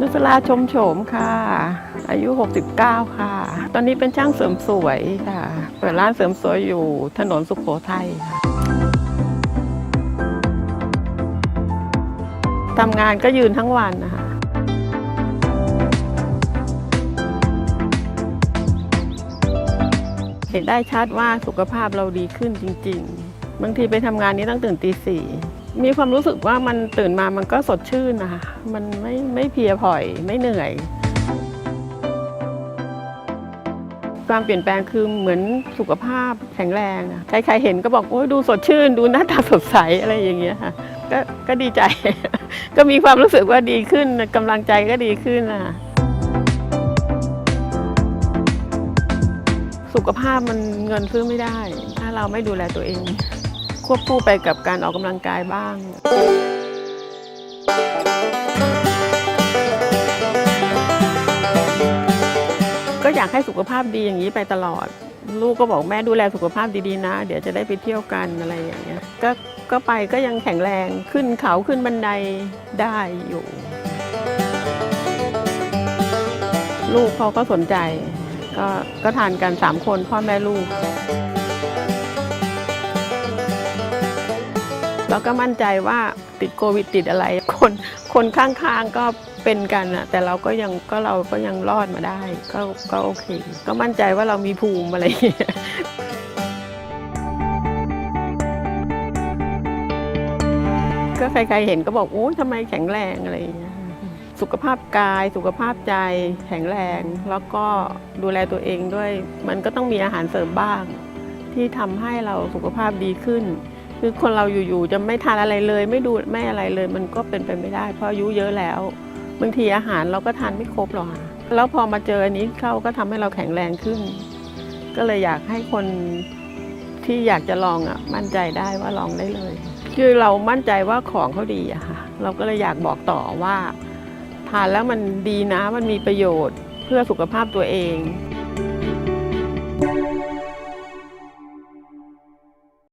นุสลาชมโฉมค่ะ อายุ 69 ค่ะ ตอนนี้เป็นช่างเสริมสวยค่ะ เปิดร้านเสริมสวยอยู่ถนนสุขโขทัยค่ะทำงานก็ยืนทั้งวันนะคะเห็นได้ชัดว่าสุขภาพเราดีขึ้นจริง ๆ บางทีไปทำงานนี้ต้องตื่นตีสี่ มีความรู้สึกว่ามันตื่นมามันก็สดชื่นนะคะมันไม่ไม่เพียผ่อยไม่เหนื่อย ความเปลี่ยนแปลงคือเหมือนสุขภาพแข็งแรงอะใครๆเห็นก็บอกโอ้ยดูสดชื่น ดูหน้าตาสดใสอะไรอย่างเงี้ยค่ะก็ก็ดีใจ ก็มีความรู้สึกว่าดีขึ้นกำลังใจก็ดีขึ้นนะสุขภาพมันเงินซื้อไม่ได้ ถ้าเราไม่ดูแลตัวเอง ควบคู่ไปกับการออกกำลังกายบ้าง ก็อยากให้สุขภาพดีอย่างนี้ไปตลอด ลูกก็บอกแม่ดูแลสุขภาพดีๆนะ เดี๋ยวจะได้ไปเที่ยวกันอะไรอย่างเงี้ยก็ก็ไปก็ยังแข็งแรงขึ้นเขาขึ้นบันไดได้อยู่ ลูกเขาก็สนใจ ก็ก็ทานกันสามคนพ่อแม่ลูก แล้วก็มั่นใจว่าติดโควิดติดอะไร คนคนข้างๆก็เป็นกันอะแต่เราก็ยังก็เราก็ยังรอดมาได้ ก็ก็โอเค ก็มั่นใจว่าเรามีภูมิอะไรอย่างเงี้ยก็ใครๆเห็นก็บอกโอ้ยทำไมแข็งแรงอะไรอย่างเงี้ยสุขภาพกายสุขภาพใจแข็งแรง แล้วก็ดูแลตัวเองด้วย มันก็ต้องมีอาหารเสริมบ้าง ที่ทำให้เราสุขภาพดีขึ้น คือคนเราอยู่ๆจะไม่ทานอะไรเลย ไม่ดูไม่อะไรเลย มันก็เป็นไปไม่ได้ เพราะอายุเยอะแล้วบางทีอาหารเราก็ทานไม่ครบหรอกค่ะแล้วพอมาเจออันนี้เข้าก็ทำให้เราแข็งแรงขึ้น ก็เลยอยากให้คนที่อยากจะลองอะมั่นใจได้ว่าลองได้เลย คือเรามั่นใจว่าของเขาดีอะค่ะเราก็เลยอยากบอกต่อว่า ทานแล้วมันดีนะมันมีประโยชน์เพื่อสุขภาพตัวเอง